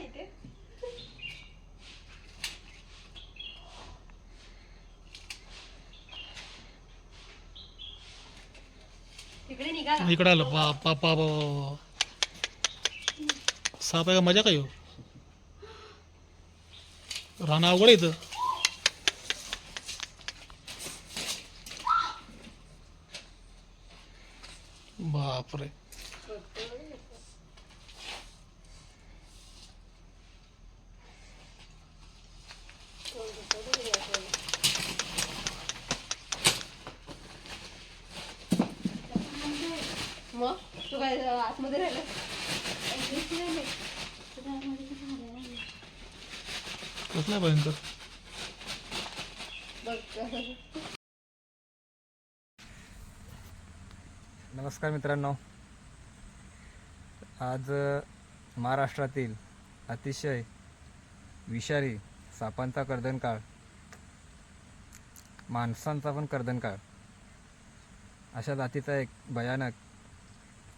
Haydi. Ikutan lupa apa apa bo. Siapa yang maja? Rana itu. मग तू काय आतमध्ये राहिला? कसला भयंकर? बघ नमस्कार मित्रांनो. आज महाराष्ट्रातील अतिशय विषारी सापांचा कर्दनकाळ माणसांचा पण कर्दनकाळ अशा जातीचा एक भयानक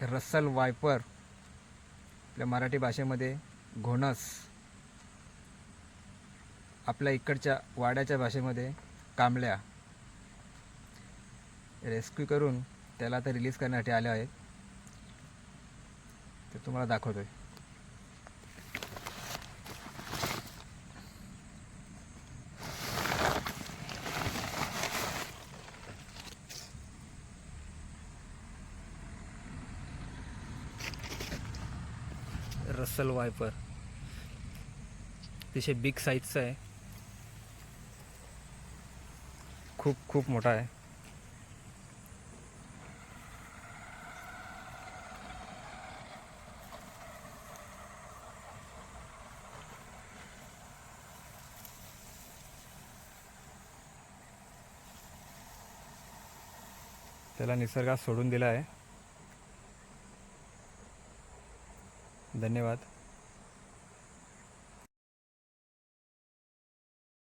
रस्सल वायपर आपल्या मराठी भाषेमध्ये घोणस आपल्या इकडच्या वाड्याच्या भाषेमध्ये कांबल्या रेस्क्यू करून त्याला आता रिलीज करण्यासाठी आले आहेत. ते तुम्हाला दाखवतो आहे रसल वायपर. अतिशय बिग साईजचं आहे. खूप खूप मोठा आहे. त्याला निसर्गात सोडून दिला आहे. धन्यवाद.